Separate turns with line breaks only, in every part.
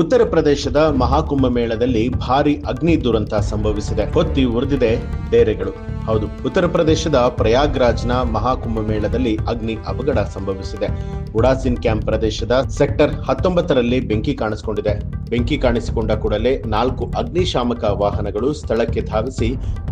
ಉತ್ತರ ಪ್ರದೇಶದ ಮಹಾಕುಂಭ ಮೇಳದಲ್ಲಿ ಭಾರಿ ಅಗ್ನಿ ದುರಂತ ಸಂಭವಿಸಿದೆ. ಹೊತ್ತಿ ಉರಿದಿದೆ ಡೇರೆಗಳು. ಹೌದು. ಉತ್ತರ ಪ್ರದೇಶದ ಪ್ರಯಾಗ್ರಾಜ್ನ ಮಹಾಕುಂಭ ಮೇಳದಲ್ಲಿ ಅಗ್ನಿ ಅಪಘಡ ಸಂಭವಿಸಿದೆ. ಉಡಾಸಿನ್ ಕ್ಯಾಂಪ್ ಪ್ರದೇಶದ ಸೆಕ್ಟರ್ ಹತ್ತೊಂಬತ್ತರಲ್ಲಿ ಬೆಂಕಿ ಕಾಣಿಸಿಕೊಂಡಿದೆ. ಬೆಂಕಿ ಕಾಣಿಸಿಕೊಂಡ ಕೂಡಲೇ ನಾಲ್ಕು ಅಗ್ನಿಶಾಮಕ ವಾಹನಗಳು ಸ್ಥಳಕ್ಕೆ ಧಾವಿಸಿ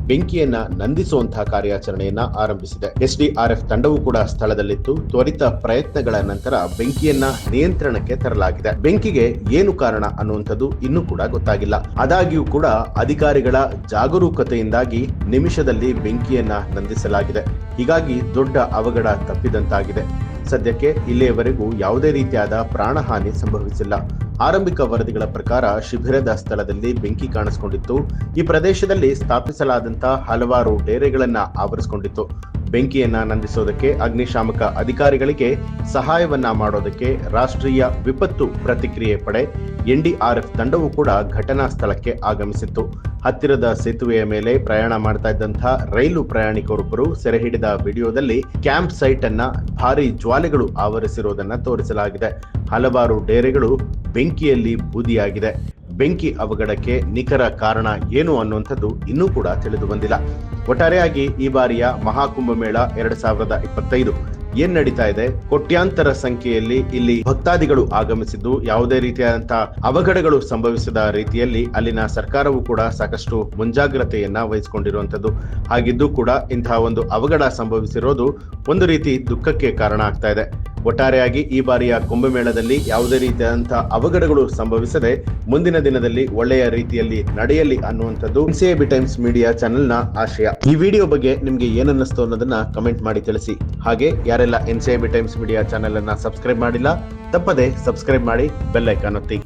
ಬೆಂಕಿಯನ್ನ ನಂದಿಸುವಂತಹ ಕಾರ್ಯಾಚರಣೆಯನ್ನ ಆರಂಭಿಸಿದೆ. ಎಸ್ಡಿಆರ್ಎಫ್ ತಂಡವು ಕೂಡ ಸ್ಥಳದಲ್ಲಿತ್ತು. ತ್ವರಿತ ಪ್ರಯತ್ನಗಳ ನಂತರ ಬೆಂಕಿಯನ್ನ ನಿಯಂತ್ರಣಕ್ಕೆ ತರಲಾಗಿದೆ. ಬೆಂಕಿಗೆ ಏನು ಕಾರಣ ಅನ್ನುವಂಥದ್ದು ಇನ್ನೂ ಕೂಡ ಗೊತ್ತಾಗಿಲ್ಲ. ಆದಾಗ್ಯೂ ಕೂಡ ಅಧಿಕಾರಿಗಳ ಜಾಗರೂಕತೆಯಿಂದಾಗಿ ನಿಮಿಷದಲ್ಲಿ ಬೆಂಕಿಯನ್ನ ನಂದಿಸಲಾಗಿದೆ. ಹೀಗಾಗಿ ದೊಡ್ಡ ಅವಘಡ ತಪ್ಪಿದಂತಾಗಿದೆ. ಸದ್ಯಕ್ಕೆ ಇಲ್ಲಿಯವರೆಗೂ ಯಾವುದೇ ರೀತಿಯಾದ ಪ್ರಾಣಹಾನಿ ಸಂಭವಿಸಿಲ್ಲ. ಆರಂಭಿಕ ವರದಿಗಳ ಪ್ರಕಾರ ಶಿಬಿರದ ಸ್ಥಳದಲ್ಲಿ ಬೆಂಕಿ ಕಾಣಿಸಿಕೊಂಡಿತ್ತು. ಈ ಪ್ರದೇಶದಲ್ಲಿ ಸ್ಥಾಪಿಸಲಾದಂತಹ ಹಲವಾರು ಡೇರೆಗಳನ್ನ ಆವರಿಸಿಕೊಂಡಿತ್ತು. ಬೆಂಕಿಯನ್ನ ನಂದಿಸೋದಕ್ಕೆ ಅಗ್ನಿಶಾಮಕ ಅಧಿಕಾರಿಗಳಿಗೆ ಸಹಾಯವನ್ನ ಮಾಡೋದಕ್ಕೆ ರಾಷ್ಟ್ರೀಯ ವಿಪತ್ತು ಪ್ರತಿಕ್ರಿಯೆ ಪಡೆ ಎನ್ಡಿಆರ್ಎಫ್ ತಂಡವು ಕೂಡ ಘಟನಾ ಸ್ಥಳಕ್ಕೆ ಆಗಮಿಸಿತ್ತು. ಹತ್ತಿರದ ಸೇತುವೆಯ ಮೇಲೆ ಪ್ರಯಾಣ ಮಾಡ್ತಾ ಇದ್ದಂತಹ ರೈಲು ಪ್ರಯಾಣಿಕರೊಬ್ಬರು ಸೆರೆ ಹಿಡಿದ ವಿಡಿಯೋದಲ್ಲಿ ಕ್ಯಾಂಪ್ ಸೈಟ್ ಅನ್ನ ಭಾರಿ ಜ್ವಾಲೆಗಳು ಆವರಿಸಿರುವುದನ್ನ ತೋರಿಸಲಾಗಿದೆ. ಹಲವಾರು ಡೇರೆಗಳು ಬೆಂಕಿಯಲ್ಲಿ ಬೂದಿಯಾಗಿದೆ. ಬೆಂಕಿ ಅವಘಡಕ್ಕೆ ನಿಖರ ಕಾರಣ ಏನು ಅನ್ನುವಂಥದ್ದು ಇನ್ನೂ ಕೂಡ ತಿಳಿದು ಬಂದಿಲ್ಲ. ಒಟ್ಟಾರೆಯಾಗಿ ಈ ಬಾರಿಯ ಮಹಾಕುಂಭ ಮೇಳ ಎರಡ್ ಸಾವಿರದ ಇಪ್ಪತ್ತೈದು ಏನ್ ನಡೀತಾ ಇದೆ? ಕೋಟ್ಯಾಂತರ ಸಂಖ್ಯೆಯಲ್ಲಿ ಇಲ್ಲಿ ಭಕ್ತಾದಿಗಳು ಆಗಮಿಸಿದ್ದು ಯಾವುದೇ ರೀತಿಯಾದಂತಹ ಅವಘಡಗಳು ಸಂಭವಿಸಿದ ರೀತಿಯಲ್ಲಿ ಅಲ್ಲಿನ ಸರ್ಕಾರವು ಕೂಡ ಸಾಕಷ್ಟು ಮುಂಜಾಗ್ರತೆಯನ್ನ ವಹಿಸಿಕೊಂಡಿರುವಂತದ್ದು ಹಾಗಿದ್ದು ಕೂಡ ಇಂತಹ ಒಂದು ಅವಘಡ ಸಂಭವಿಸಿರೋದು ಒಂದು ರೀತಿ ದುಃಖಕ್ಕೆ ಕಾರಣ ಆಗ್ತಾ ಇದೆ. ಒಟ್ಟಾರೆಯಾಗಿ ಈ ಬಾರಿಯ ಕುಂಭಮೇಳದಲ್ಲಿ ಯಾವುದೇ ರೀತಿಯಾದಂತಹ ಅವಘಡಗಳು ಸಂಭವಿಸದೆ ಮುಂದಿನ ದಿನದಲ್ಲಿ ಒಳ್ಳೆಯ ರೀತಿಯಲ್ಲಿ ನಡೆಯಲಿ ಅನ್ನುವಂಥದ್ದು ಸಿಐಬಿ ಟೈಮ್ಸ್ ಮೀಡಿಯಾ ಚಾನೆಲ್ನ ಆಶಯ. ಈ ವಿಡಿಯೋ ಬಗ್ಗೆ ನಿಮ್ಗೆ ಏನನ್ನಿಸ್ತು ಅನ್ನೋದನ್ನ ಕಮೆಂಟ್ ಮಾಡಿ ತಿಳಿಸಿ. ಹಾಗೆ ಯಾರೆಲ್ಲ ಎನ್ಸಿಎಬಿ ಟೈಮ್ಸ್ ಮೀಡಿಯಾ ಚಾನೆಲ್ ಅನ್ನ ಸಬ್ಸ್ಕ್ರೈಬ್ ಮಾಡಿಲ್ಲ, ತಪ್ಪದೆ ಸಬ್ಸ್ಕ್ರೈಬ್ ಮಾಡಿ ಬೆಲ್ ಐಕಾನ್ ಒತ್ತಿ.